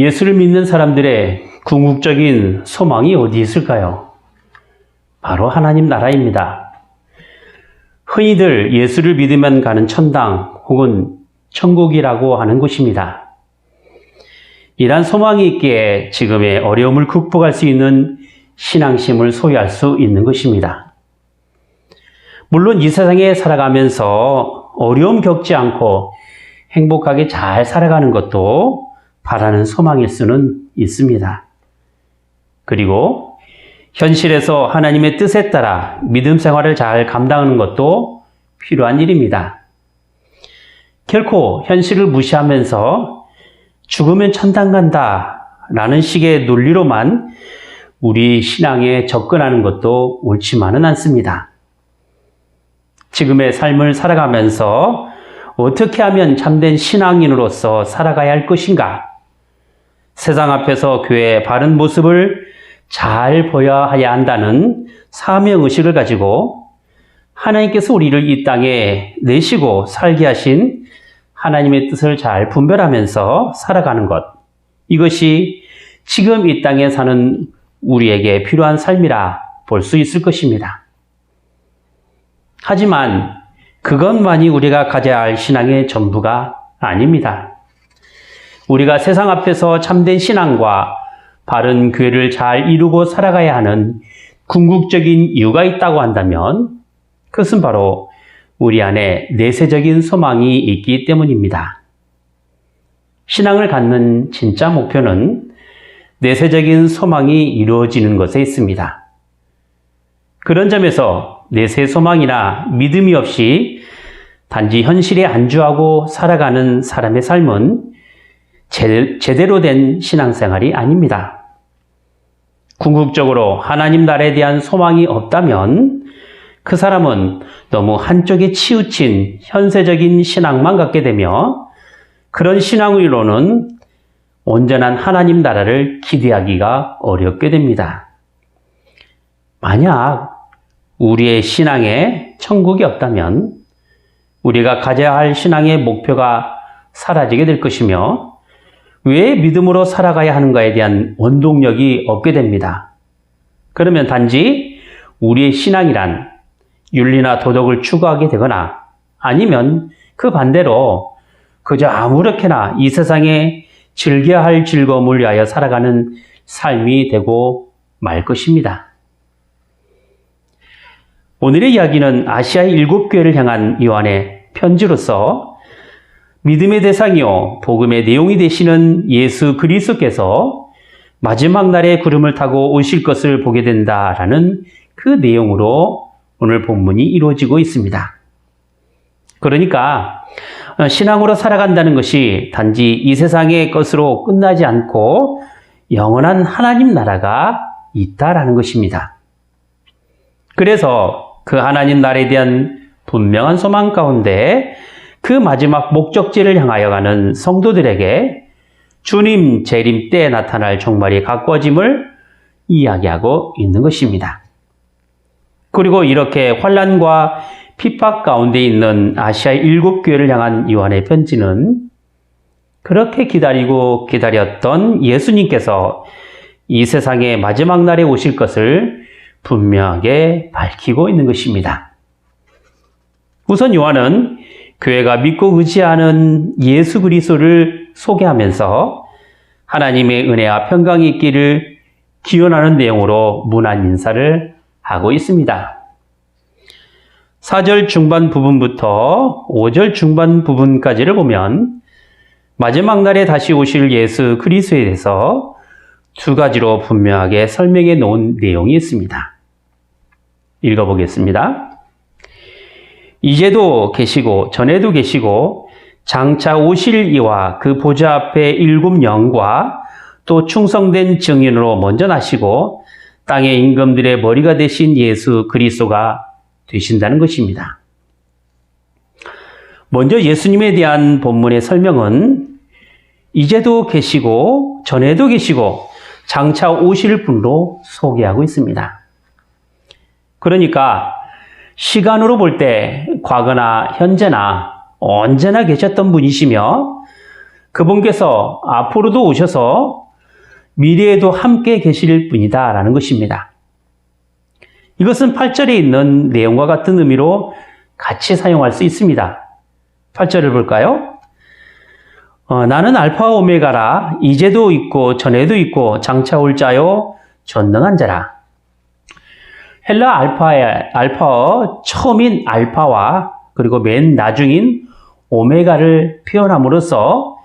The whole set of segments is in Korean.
예수를 믿는 사람들의 궁극적인 소망이 어디 있을까요? 바로 하나님 나라입니다. 흔히들 예수를 믿으면 가는 천당 혹은 천국이라고 하는 곳입니다. 이러한 소망이 있기에 지금의 어려움을 극복할 수 있는 신앙심을 소유할 수 있는 것입니다. 물론 이 세상에 살아가면서 어려움 겪지 않고 행복하게 잘 살아가는 것도 바라는 소망일 수는 있습니다. 그리고 현실에서 하나님의 뜻에 따라 믿음 생활을 잘 감당하는 것도 필요한 일입니다. 결코 현실을 무시하면서 죽으면 천당 간다 라는 식의 논리로만 우리 신앙에 접근하는 것도 옳지만은 않습니다. 지금의 삶을 살아가면서 어떻게 하면 참된 신앙인으로서 살아가야 할 것인가? 세상 앞에서 교회의 바른 모습을 잘 보여야 한다는 사명의식을 가지고 하나님께서 우리를 이 땅에 내시고 살게 하신 하나님의 뜻을 잘 분별하면서 살아가는 것. 이것이 지금 이 땅에 사는 우리에게 필요한 삶이라 볼 수 있을 것입니다. 하지만 그것만이 우리가 가져야 할 신앙의 전부가 아닙니다. 우리가 세상 앞에서 참된 신앙과 바른 교회를 잘 이루고 살아가야 하는 궁극적인 이유가 있다고 한다면 그것은 바로 우리 안에 내세적인 소망이 있기 때문입니다. 신앙을 갖는 진짜 목표는 내세적인 소망이 이루어지는 것에 있습니다. 그런 점에서 내세 소망이나 믿음이 없이 단지 현실에 안주하고 살아가는 사람의 삶은 제대로 된 신앙생활이 아닙니다. 궁극적으로 하나님 나라에 대한 소망이 없다면 그 사람은 너무 한쪽에 치우친 현세적인 신앙만 갖게 되며 그런 신앙으로는 온전한 하나님 나라를 기대하기가 어렵게 됩니다. 만약 우리의 신앙에 천국이 없다면 우리가 가져야 할 신앙의 목표가 사라지게 될 것이며 왜 믿음으로 살아가야 하는가에 대한 원동력이 없게 됩니다. 그러면 단지 우리의 신앙이란 윤리나 도덕을 추구하게 되거나 아니면 그 반대로 그저 아무렇게나 이 세상에 즐겨야 할 즐거움을 위하여 살아가는 삶이 되고 말 것입니다. 오늘의 이야기는 아시아의 일곱 교회를 향한 요한의 편지로서 믿음의 대상이요 복음의 내용이 되시는 예수 그리스도께서 마지막 날에 구름을 타고 오실 것을 보게 된다라는 그 내용으로 오늘 본문이 이루어지고 있습니다. 그러니까 신앙으로 살아간다는 것이 단지 이 세상의 것으로 끝나지 않고 영원한 하나님 나라가 있다라는 것입니다. 그래서 그 하나님 나라에 대한 분명한 소망 가운데 그 마지막 목적지를 향하여 가는 성도들에게 주님 재림 때 나타날 종말이 가까워짐을 이야기하고 있는 것입니다. 그리고 이렇게 환란과 핍박 가운데 있는 아시아 일곱 교회를 향한 요한의 편지는 그렇게 기다리고 기다렸던 예수님께서 이 세상의 마지막 날에 오실 것을 분명하게 밝히고 있는 것입니다. 우선 요한은 교회가 믿고 의지하는 예수 그리스도를 소개하면서 하나님의 은혜와 평강이 있기를 기원하는 내용으로 문안 인사를 하고 있습니다. 4절 중반 부분부터 5절 중반 부분까지를 보면 마지막 날에 다시 오실 예수 그리스도에 대해서 두 가지로 분명하게 설명해 놓은 내용이 있습니다. 읽어보겠습니다. 이제도 계시고 전에도 계시고 장차 오실 이와 그 보좌 앞에 일곱 영과 또 충성된 증인으로 먼저 나시고 땅의 임금들의 머리가 되신 예수 그리스도가 되신다는 것입니다. 먼저 예수님에 대한 본문의 설명은 이제도 계시고 전에도 계시고 장차 오실 분으로 소개하고 있습니다. 그러니까 시간으로 볼 때 과거나 현재나 언제나 계셨던 분이시며 그분께서 앞으로도 오셔서 미래에도 함께 계실 분이다 라는 것입니다. 이것은 8절에 있는 내용과 같은 의미로 같이 사용할 수 있습니다. 8절을 볼까요? 어, 나는 알파와 오메가라 이제도 있고 전에도 있고 장차 올 자요 전능한 자라. 헬라 알파의 알파어 처음인 알파와 그리고 맨 나중인 오메가를 표현함으로써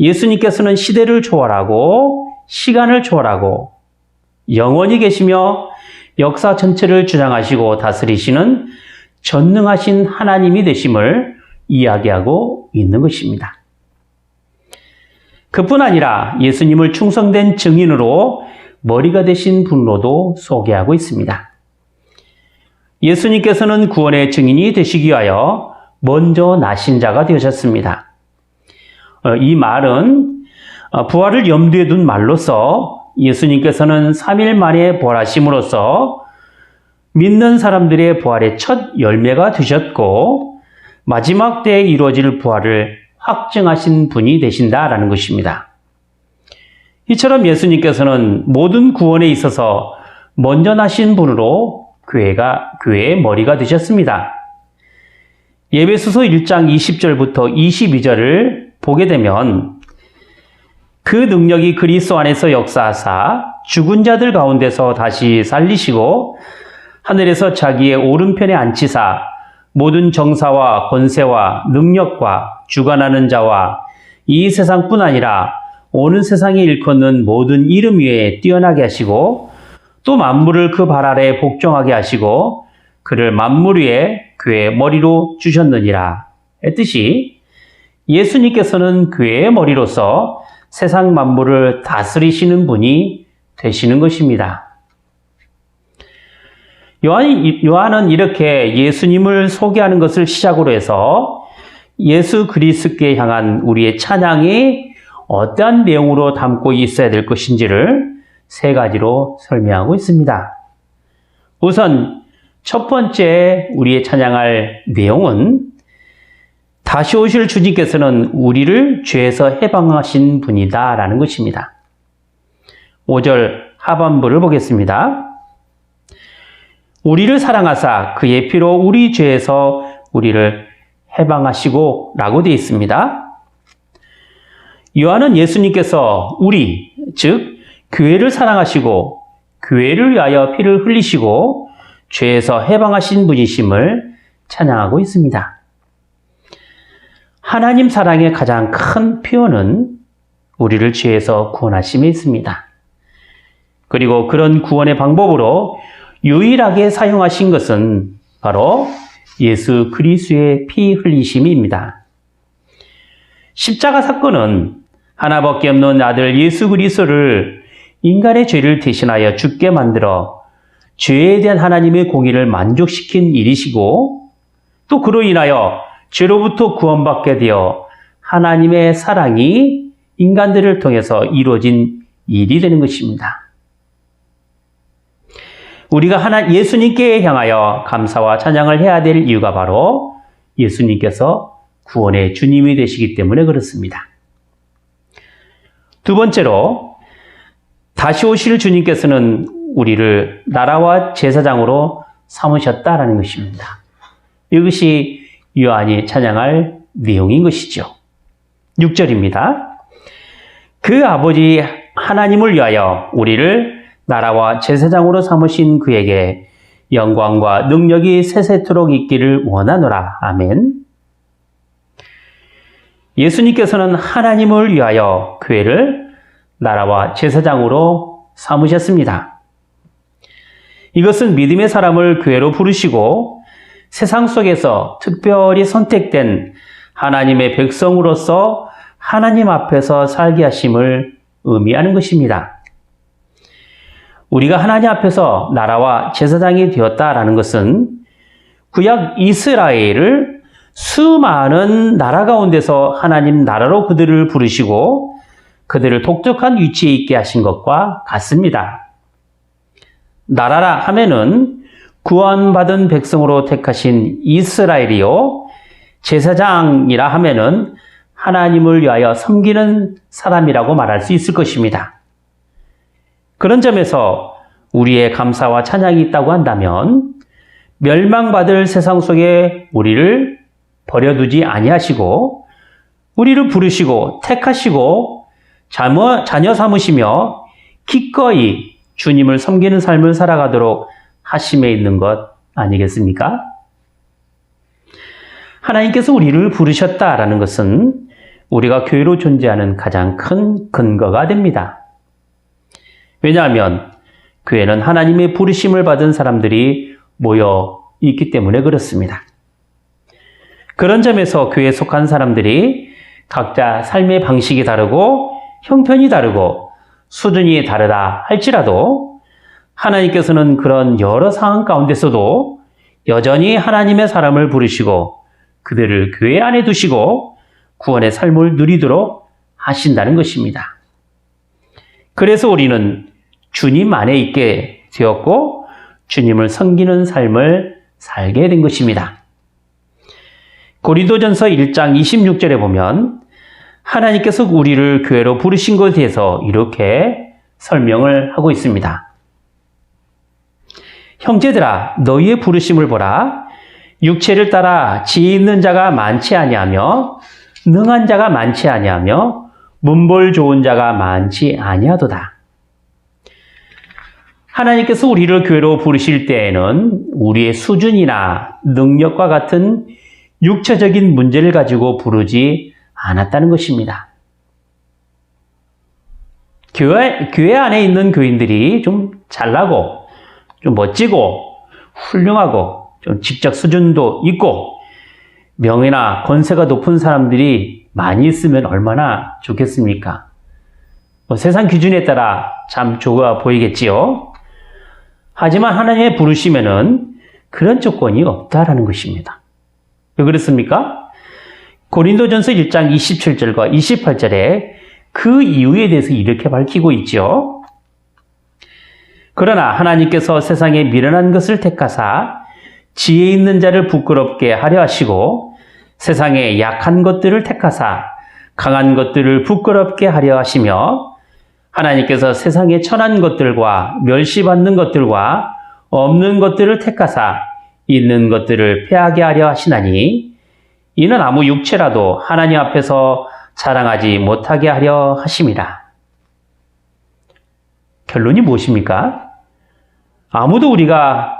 예수님께서는 시대를 초월하고 시간을 초월하고 영원히 계시며 역사 전체를 주장하시고 다스리시는 전능하신 하나님이 되심을 이야기하고 있는 것입니다. 그뿐 아니라 예수님을 충성된 증인으로 머리가 되신 분으로도 소개하고 있습니다. 예수님께서는 구원의 증인이 되시기 위하여 먼저 나신 자가 되셨습니다. 어, 이 말은 어, 부활을 염두에 둔 말로서 예수님께서는 3일 만에 부활하심으로써 믿는 사람들의 부활의 첫 열매가 되셨고 마지막 때에 이루어질 부활을 확증하신 분이 되신다라는 것입니다. 이처럼 예수님께서는 모든 구원에 있어서 먼저 나신 분으로 교회가 교회의 머리가 되셨습니다. 예배소서 1장 20절부터 22절을 보게 되면 그 능력이 그리스도 안에서 역사하사 죽은 자들 가운데서 다시 살리시고 하늘에서 자기의 오른편에 앉히사 모든 정사와 권세와 능력과 주관하는 자와 이 세상뿐 아니라 오는 세상에 일컫는 모든 이름 위에 뛰어나게 하시고 또 만물을 그 발 아래 복종하게 하시고 그를 만물 위에 그의 머리로 주셨느니라 했듯이 예수님께서는 그의 머리로서 세상 만물을 다스리시는 분이 되시는 것입니다. 요한, 요한은 이렇게 예수님을 소개하는 것을 시작으로 해서 예수 그리스도께 향한 우리의 찬양이 어떠한 내용으로 담고 있어야 될 것인지를 세 가지로 설명하고 있습니다. 우선 첫 번째 우리의 찬양할 내용은 다시 오실 주님께서는 우리를 죄에서 해방하신 분이다 라는 것입니다. 5절 하반부를 보겠습니다. 우리를 사랑하사 그의 피로 우리 죄에서 우리를 해방하시고 라고 되어 있습니다. 요한은 예수님께서 우리, 즉, 교회를 사랑하시고 교회를 위하여 피를 흘리시고 죄에서 해방하신 분이심을 찬양하고 있습니다. 하나님 사랑의 가장 큰 표현은 우리를 죄에서 구원하심에 있습니다. 그리고 그런 구원의 방법으로 유일하게 사용하신 것은 바로 예수 그리스의 피 흘리심입니다. 십자가 사건은 하나밖에 없는 아들 예수 그리스도를 인간의 죄를 대신하여 죽게 만들어 죄에 대한 하나님의 공의를 만족시킨 일이시고 또 그로 인하여 죄로부터 구원받게 되어 하나님의 사랑이 인간들을 통해서 이루어진 일이 되는 것입니다. 우리가 하나 예수님께 향하여 감사와 찬양을 해야 될 이유가 바로 예수님께서 구원의 주님이 되시기 때문에 그렇습니다. 두 번째로 다시 오실 주님께서는 우리를 나라와 제사장으로 삼으셨다라는 것입니다. 이것이 요한이 찬양할 내용인 것이죠. 6절입니다. 그 아버지 하나님을 위하여 우리를 나라와 제사장으로 삼으신 그에게 영광과 능력이 세세토록 있기를 원하노라. 아멘. 예수님께서는 하나님을 위하여 교회를 나라와 제사장으로 삼으셨습니다. 이것은 믿음의 사람을 교회로 부르시고 세상 속에서 특별히 선택된 하나님의 백성으로서 하나님 앞에서 살게 하심을 의미하는 것입니다. 우리가 하나님 앞에서 나라와 제사장이 되었다라는 것은 구약 이스라엘을 수많은 나라 가운데서 하나님 나라로 그들을 부르시고 그들을 독특한 위치에 있게 하신 것과 같습니다. 나라라 하면은 구원받은 백성으로 택하신 이스라엘이요. 제사장이라 하면은 하나님을 위하여 섬기는 사람이라고 말할 수 있을 것입니다. 그런 점에서 우리의 감사와 찬양이 있다고 한다면 멸망받을 세상 속에 우리를 버려두지 아니하시고 우리를 부르시고 택하시고 자녀, 자녀 삼으시며 기꺼이 주님을 섬기는 삶을 살아가도록 하심에 있는 것 아니겠습니까? 하나님께서 우리를 부르셨다라는 것은 우리가 교회로 존재하는 가장 큰 근거가 됩니다. 왜냐하면 교회는 하나님의 부르심을 받은 사람들이 모여 있기 때문에 그렇습니다. 그런 점에서 교회에 속한 사람들이 각자 삶의 방식이 다르고 형편이 다르고 수준이 다르다 할지라도 하나님께서는 그런 여러 상황 가운데서도 여전히 하나님의 사람을 부르시고 그들을 교회 안에 두시고 구원의 삶을 누리도록 하신다는 것입니다. 그래서 우리는 주님 안에 있게 되었고 주님을 섬기는 삶을 살게 된 것입니다. 고린도전서 1장 26절에 보면 하나님께서 우리를 교회로 부르신 것에 대해서 이렇게 설명을 하고 있습니다. 형제들아 너희의 부르심을 보라 육체를 따라 지혜 있는 자가 많지 아니하며 능한 자가 많지 아니하며 문볼 좋은 자가 많지 아니하도다. 하나님께서 우리를 교회로 부르실 때에는 우리의 수준이나 능력과 같은 육체적인 문제를 가지고 부르지 않았다는 것입니다. 교회, 교회 안에 있는 교인들이 좀 잘나고, 좀 멋지고, 훌륭하고, 좀 직접 수준도 있고, 명예나 권세가 높은 사람들이 많이 있으면 얼마나 좋겠습니까? 뭐 세상 기준에 따라 참 좋아 보이겠지요. 하지만 하나님의 부르시면은 그런 조건이 없다라는 것입니다. 왜 그렇습니까? 고린도전서 1장 27절과 28절에 그 이유에 대해서 이렇게 밝히고 있죠. 그러나 하나님께서 세상에 미련한 것을 택하사 지혜 있는 자를 부끄럽게 하려 하시고 세상에 약한 것들을 택하사 강한 것들을 부끄럽게 하려 하시며 하나님께서 세상에 천한 것들과 멸시받는 것들과 없는 것들을 택하사 있는 것들을 패하게 하려 하시나니 이는 아무 육체라도 하나님 앞에서 자랑하지 못하게 하려 하심이라. 결론이 무엇입니까? 아무도 우리가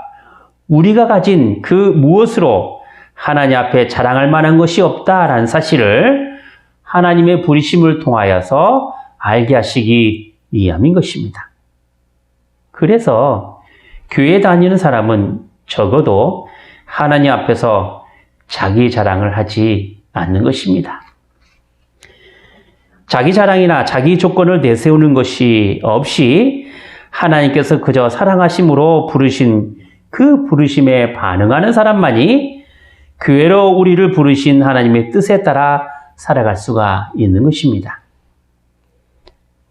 우리가 가진 그 무엇으로 하나님 앞에 자랑할 만한 것이 없다라는 사실을 하나님의 부리심을 통하여서 알게 하시기 위함인 것입니다. 그래서 교회 다니는 사람은 적어도 하나님 앞에서 자기 자랑을 하지 않는 것입니다. 자기 자랑이나 자기 조건을 내세우는 것이 없이 하나님께서 그저 사랑하심으로 부르신 그 부르심에 반응하는 사람만이 교회로 우리를 부르신 하나님의 뜻에 따라 살아갈 수가 있는 것입니다.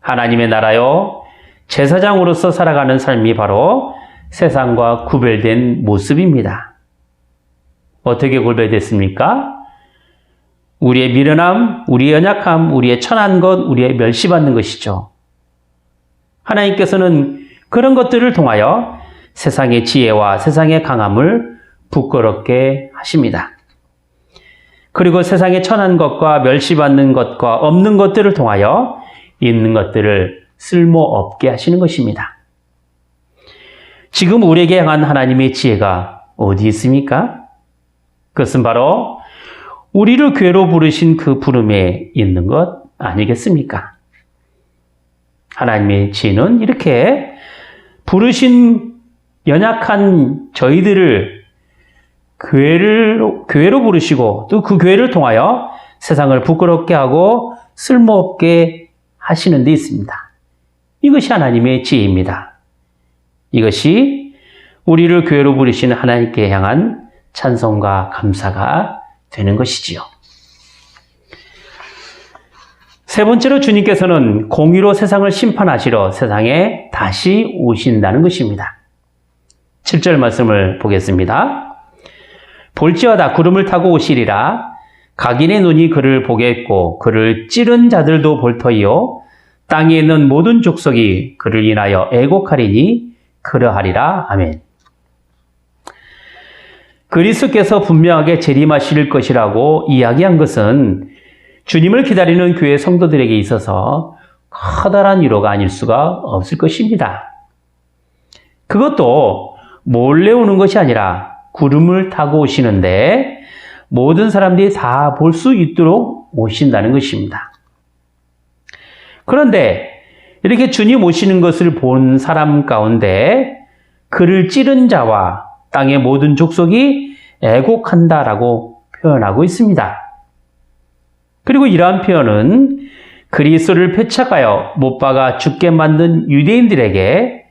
하나님의 나라요, 제사장으로서 살아가는 삶이 바로 세상과 구별된 모습입니다. 어떻게 구별됐습니까? 우리의 미련함, 우리의 연약함, 우리의 천한 것, 우리의 멸시받는 것이죠. 하나님께서는 그런 것들을 통하여 세상의 지혜와 세상의 강함을 부끄럽게 하십니다. 그리고 세상의 천한 것과 멸시받는 것과 없는 것들을 통하여 있는 것들을 쓸모없게 하시는 것입니다. 지금 우리에게 향한 하나님의 지혜가 어디 있습니까? 그것은 바로 우리를 괴로 부르신 그 부름에 있는 것 아니겠습니까? 하나님의 지혜는 이렇게 부르신 연약한 저희들을 교회를, 교회로 부르시고 또 그 교회를 통하여 세상을 부끄럽게 하고 쓸모없게 하시는 데 있습니다. 이것이 하나님의 지혜입니다. 이것이 우리를 교회로 부르시는 하나님께 향한 찬송과 감사가 되는 것이지요. 세 번째로 주님께서는 공의로 세상을 심판하시러 세상에 다시 오신다는 것입니다. 7절 말씀을 보겠습니다. 볼지어다 구름을 타고 오시리라 각인의 눈이 그를 보겠고 그를 찌른 자들도 볼 터이요 땅에 있는 모든 족속이 그를 인하여 애곡하리니 그러하리라 아멘. 그리스께서 분명하게 재림하실 것이라고 이야기한 것은 주님을 기다리는 교회 성도들에게 있어서 커다란 위로가 아닐 수가 없을 것입니다. 그것도 몰래 오는 것이 아니라 구름을 타고 오시는데 모든 사람들이 다 볼 수 있도록 오신다는 것입니다. 그런데 이렇게 주님 오시는 것을 본 사람 가운데 그를 찌른 자와 땅의 모든 족속이 애곡한다라고 표현하고 있습니다. 그리고 이러한 표현은 그리스도를 표착하여 못 박아 죽게 만든 유대인들에게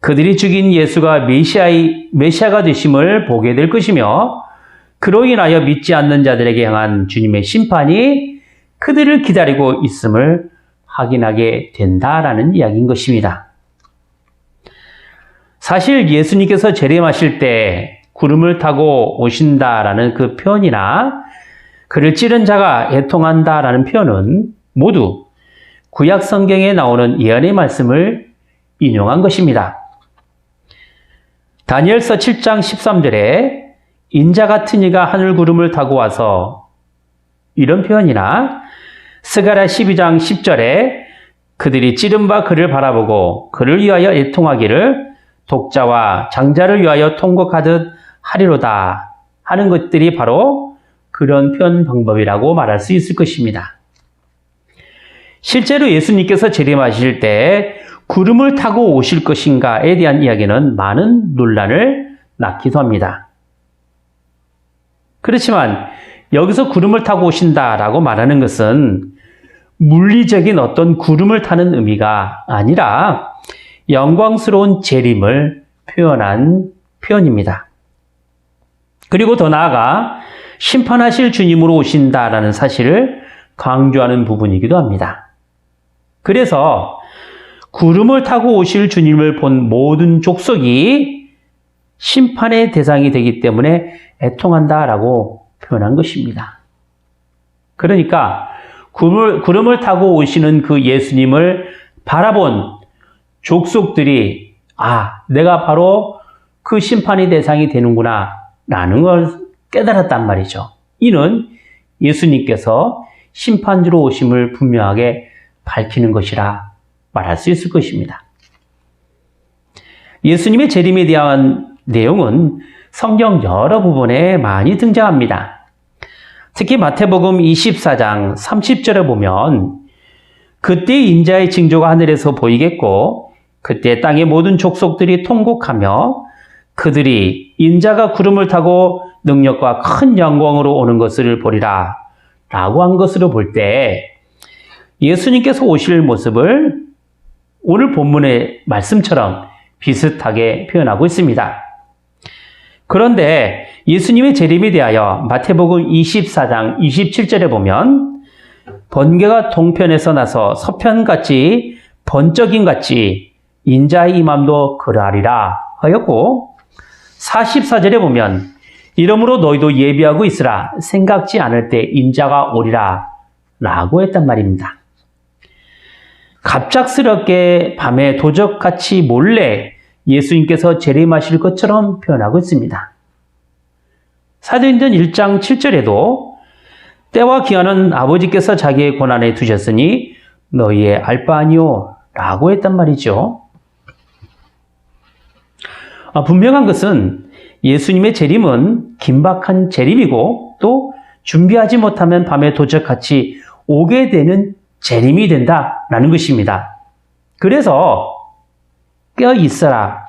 그들이 죽인 예수가 메시아의, 메시아가 되심을 보게 될 것이며 그로 인하여 믿지 않는 자들에게 향한 주님의 심판이 그들을 기다리고 있음을 확인하게 된다라는 이야기인 것입니다. 사실 예수님께서 재림하실 때 구름을 타고 오신다라는 그 표현이나 그를 찌른 자가 애통한다라는 표현은 모두 구약 성경에 나오는 예언의 말씀을 인용한 것입니다. 다니엘서 7장 13절에 인자 같은 이가 하늘 구름을 타고 와서 이런 표현이나 스가랴 12장 10절에 그들이 찌른 바 그를 바라보고 그를 위하여 애통하기를 독자와 장자를 위하여 통곡하듯 하리로다 하는 것들이 바로 그런 표현 방법이라고 말할 수 있을 것입니다. 실제로 예수님께서 재림하실 때 구름을 타고 오실 것인가에 대한 이야기는 많은 논란을 낳기도 합니다. 그렇지만 여기서 구름을 타고 오신다라고 말하는 것은 물리적인 어떤 구름을 타는 의미가 아니라 영광스러운 재림을 표현한 표현입니다. 그리고 더 나아가 심판하실 주님으로 오신다라는 사실을 강조하는 부분이기도 합니다. 그래서 구름을 타고 오실 주님을 본 모든 족속이 심판의 대상이 되기 때문에 애통한다라고 표현한 것입니다. 그러니까 구름을, 구름을 타고 오시는 그 예수님을 바라본 족속들이 아, 내가 바로 그 심판의 대상이 되는구나 라는 걸 깨달았단 말이죠. 이는 예수님께서 심판주로 오심을 분명하게 밝히는 것이라 말할 수 있을 것입니다. 예수님의 재림에 대한 내용은 성경 여러 부분에 많이 등장합니다. 특히 마태복음 24장 30절에 보면 그때 인자의 징조가 하늘에서 보이겠고 그때 땅의 모든 족속들이 통곡하며 그들이 인자가 구름을 타고 능력과 큰 영광으로 오는 것을 보리라 라고 한 것으로 볼 때 예수님께서 오실 모습을 오늘 본문의 말씀처럼 비슷하게 표현하고 있습니다. 그런데 예수님의 재림에 대하여 마태복음 24장 27절에 보면 번개가 동편에서 나서 서편같이 번쩍임 같이 인자의 임함도 그러하리라 하였고 44절에 보면 이러므로 너희도 예비하고 있으라 생각지 않을 때 인자가 오리라 라고 했단 말입니다. 갑작스럽게 밤에 도적같이 몰래 예수님께서 재림하실 것처럼 표현하고 있습니다. 사도행전 1장 7절에도 때와 기한은 아버지께서 자기의 고난에 두셨으니 너희의 알바 아니오 라고 했단 말이죠. 아, 분명한 것은 예수님의 재림은 긴박한 재림이고 또 준비하지 못하면 밤에 도적같이 오게 되는 재림이 된다라는 것입니다. 그래서 깨어 있어라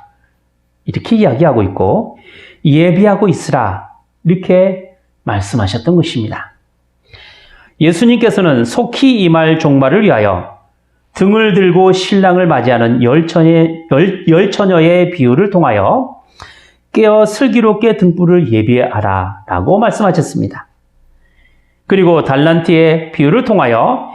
이렇게 이야기하고 있고 예비하고 있으라 이렇게 말씀하셨던 것입니다. 예수님께서는 속히 임할 종말을 위하여 등을 들고 신랑을 맞이하는 열처녀의, 열, 열처녀의 비유를 통하여 깨어 슬기롭게 등불을 예비하라 라고 말씀하셨습니다. 그리고 달란트의 비유를 통하여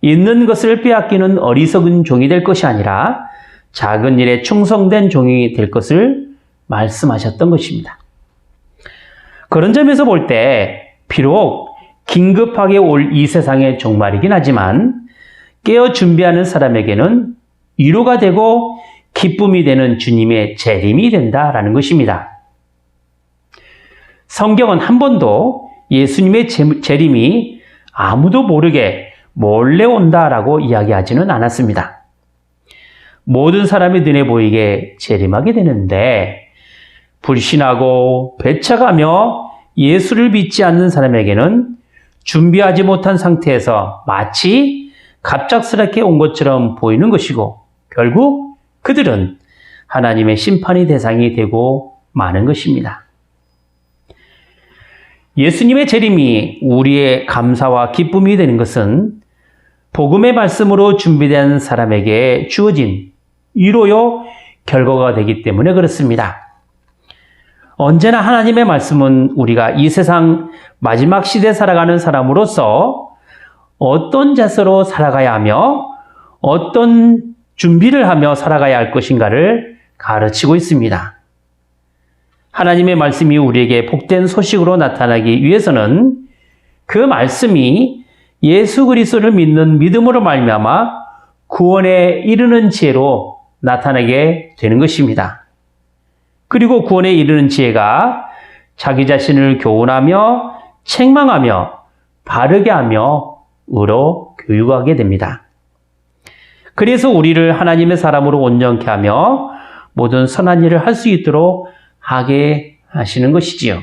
있는 것을 빼앗기는 어리석은 종이 될 것이 아니라 작은 일에 충성된 종이 될 것을 말씀하셨던 것입니다. 그런 점에서 볼 때 비록 긴급하게 올 이 세상의 종말이긴 하지만 깨어 준비하는 사람에게는 위로가 되고 기쁨이 되는 주님의 재림이 된다라는 것입니다. 성경은 한 번도 예수님의 재- 재림이 아무도 모르게 몰래 온다라고 이야기하지는 않았습니다. 모든 사람이 눈에 보이게 재림하게 되는데 불신하고 배척하며 예수를 믿지 않는 사람에게는 준비하지 못한 상태에서 마치 갑작스럽게 온 것처럼 보이는 것이고 결국 그들은 하나님의 심판의 대상이 되고 마는 것입니다. 예수님의 재림이 우리의 감사와 기쁨이 되는 것은 복음의 말씀으로 준비된 사람에게 주어진 위로요 결과가 되기 때문에 그렇습니다. 언제나 하나님의 말씀은 우리가 이 세상 마지막 시대 살아가는 사람으로서 어떤 자세로 살아가야 하며 어떤 준비를 하며 살아가야 할 것인가를 가르치고 있습니다. 하나님의 말씀이 우리에게 복된 소식으로 나타나기 위해서는 그 말씀이 예수 그리스도를 믿는 믿음으로 말미암아 구원에 이르는 지혜로 나타나게 되는 것입니다. 그리고 구원에 이르는 지혜가 자기 자신을 교훈하며 책망하며 바르게 하며 의로 교육하게 됩니다. 그래서 우리를 하나님의 사람으로 온전케 하며 모든 선한 일을 할 수 있도록 하게 하시는 것이지요.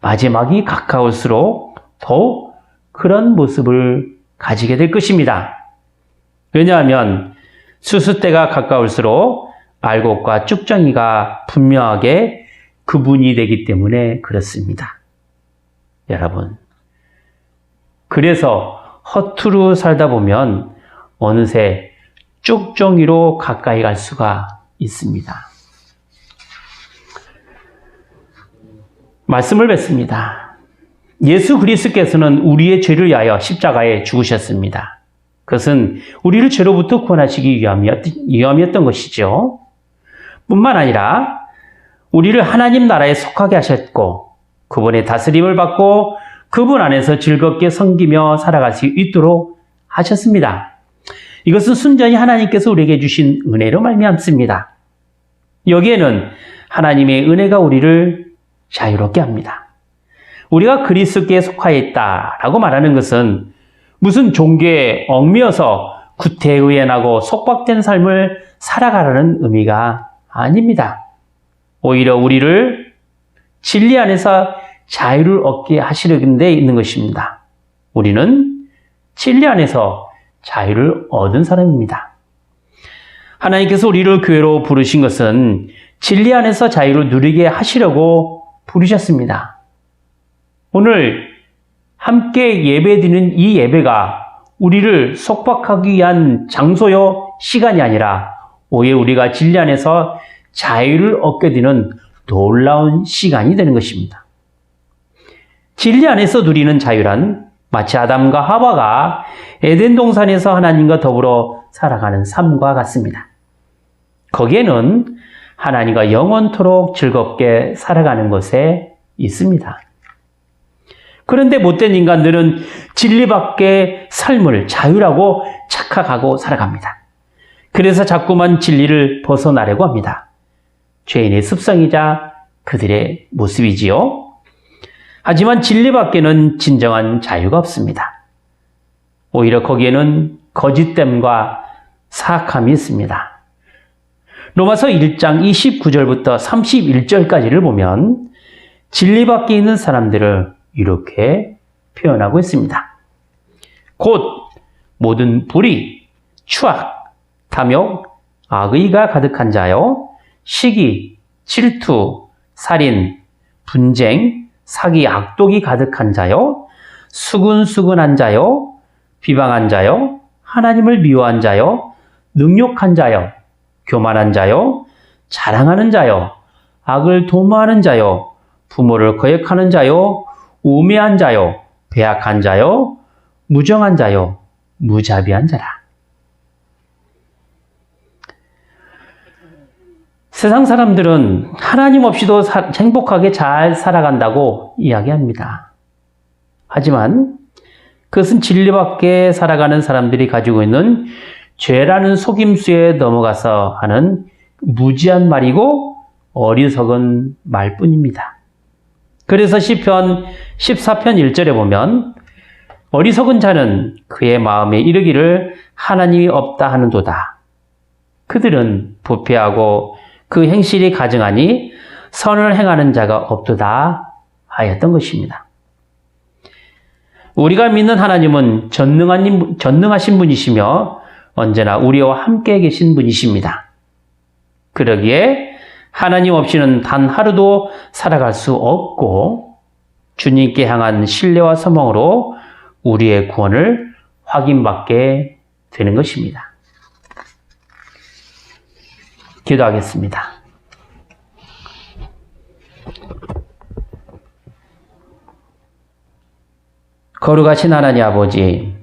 마지막이 가까울수록 더욱 그런 모습을 가지게 될 것입니다. 왜냐하면 수수 때가 가까울수록 알곡과 쭉정이가 분명하게 구분이 되기 때문에 그렇습니다. 여러분. 그래서 허투루 살다 보면 어느새 쭉정이로 가까이 갈 수가 있습니다. 말씀을 뵙습니다. 예수 그리스도께서는 우리의 죄를 위하여 십자가에 죽으셨습니다. 그것은 우리를 죄로부터 구원하시기 위함이었던 것이죠. 뿐만 아니라 우리를 하나님 나라에 속하게 하셨고 그분의 다스림을 받고 그분 안에서 즐겁게 섬기며 살아갈 수 있도록 하셨습니다. 이것은 순전히 하나님께서 우리에게 주신 은혜로 말미암습니다. 여기에는 하나님의 은혜가 우리를 자유롭게 합니다. 우리가 그리스도께 속하여 있다라고 말하는 것은 무슨 종교에 얽매여서 구태의연하고 속박된 삶을 살아가라는 의미가 아닙니다. 오히려 우리를 진리 안에서 자유를 얻게 하시려는 데 있는 것입니다. 우리는 진리 안에서 자유를 얻은 사람입니다. 하나님께서 우리를 교회로 부르신 것은 진리 안에서 자유를 누리게 하시려고 부르셨습니다. 오늘 함께 예배드리는 이 예배가 우리를 속박하기 위한 장소요, 시간이 아니라 오히려 우리가 진리 안에서 자유를 얻게 되는 놀라운 시간이 되는 것입니다. 진리 안에서 누리는 자유란 마치 아담과 하와가 에덴 동산에서 하나님과 더불어 살아가는 삶과 같습니다. 거기에는 하나님과 영원토록 즐겁게 살아가는 것에 있습니다. 그런데 못된 인간들은 진리 밖의 삶을 자유라고 착각하고 살아갑니다. 그래서 자꾸만 진리를 벗어나려고 합니다. 죄인의 습성이자 그들의 모습이지요. 하지만 진리 밖에는 진정한 자유가 없습니다. 오히려 거기에는 거짓됨과 사악함이 있습니다. 로마서 1장 29절부터 31절까지를 보면 진리 밖에 있는 사람들을 이렇게 표현하고 있습니다. 곧 모든 불의, 추악, 탐욕, 악의가 가득한 자요, 시기, 질투, 살인, 분쟁, 사기, 악독이 가득한 자요, 수근수근한 자요, 비방한 자요, 하나님을 미워한 자요, 능욕한 자요, 교만한 자요, 자랑하는 자요, 악을 도모하는 자요, 부모를 거역하는 자요, 우매한 자요, 배악한 자요, 무정한 자요, 무자비한 자라. 세상 사람들은 하나님 없이도 사- 행복하게 잘 살아간다고 이야기합니다. 하지만 그것은 진리 밖에 살아가는 사람들이 가지고 있는 죄라는 속임수에 넘어가서 하는 무지한 말이고 어리석은 말뿐입니다. 그래서 시편 14편 1절에 보면 어리석은 자는 그의 마음에 이르기를 하나님이 없다 하는도다. 그들은 부패하고 그 행실이 가증하니 선을 행하는 자가 없도다 하였던 것입니다. 우리가 믿는 하나님은 전능한, 전능하신 분이시며 언제나 우리와 함께 계신 분이십니다. 그러기에 하나님 없이는 단 하루도 살아갈 수 없고 주님께 향한 신뢰와 소망으로 우리의 구원을 확인받게 되는 것입니다. 기도하겠습니다. 거룩하신 하나님 아버지,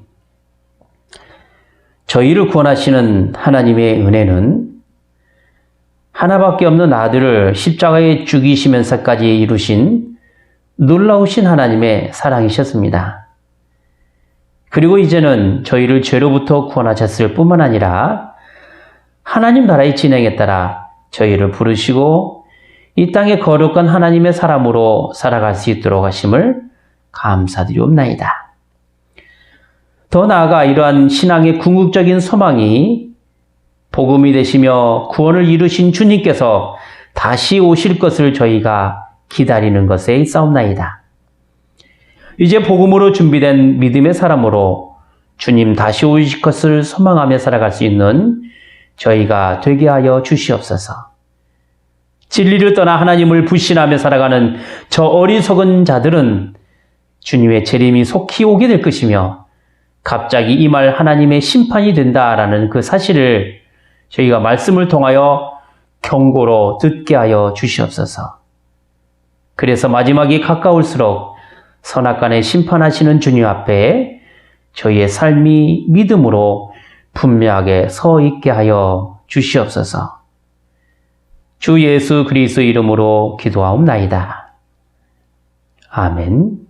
저희를 구원하시는 하나님의 은혜는 하나밖에 없는 아들을 십자가에 죽이시면서까지 이루신 놀라우신 하나님의 사랑이셨습니다. 그리고 이제는 저희를 죄로부터 구원하셨을 뿐만 아니라 하나님 나라의 진행에 따라 저희를 부르시고 이 땅의 거룩한 하나님의 사람으로 살아갈 수 있도록 하심을 감사드리옵나이다. 더 나아가 이러한 신앙의 궁극적인 소망이 복음이 되시며 구원을 이루신 주님께서 다시 오실 것을 저희가 기다리는 것에 있사옵나이다. 이제 복음으로 준비된 믿음의 사람으로 주님 다시 오실 것을 소망하며 살아갈 수 있는 저희가 되게 하여 주시옵소서. 진리를 떠나 하나님을 불신하며 살아가는 저 어리석은 자들은 주님의 재림이 속히 오게 될 것이며 갑자기 이 말 하나님의 심판이 된다라는 그 사실을 저희가 말씀을 통하여 경고로 듣게 하여 주시옵소서. 그래서 마지막이 가까울수록 선악간에 심판하시는 주님 앞에 저희의 삶이 믿음으로 분명하게 서 있게 하여 주시옵소서. 주 예수 그리스도 이름으로 기도하옵나이다. 아멘.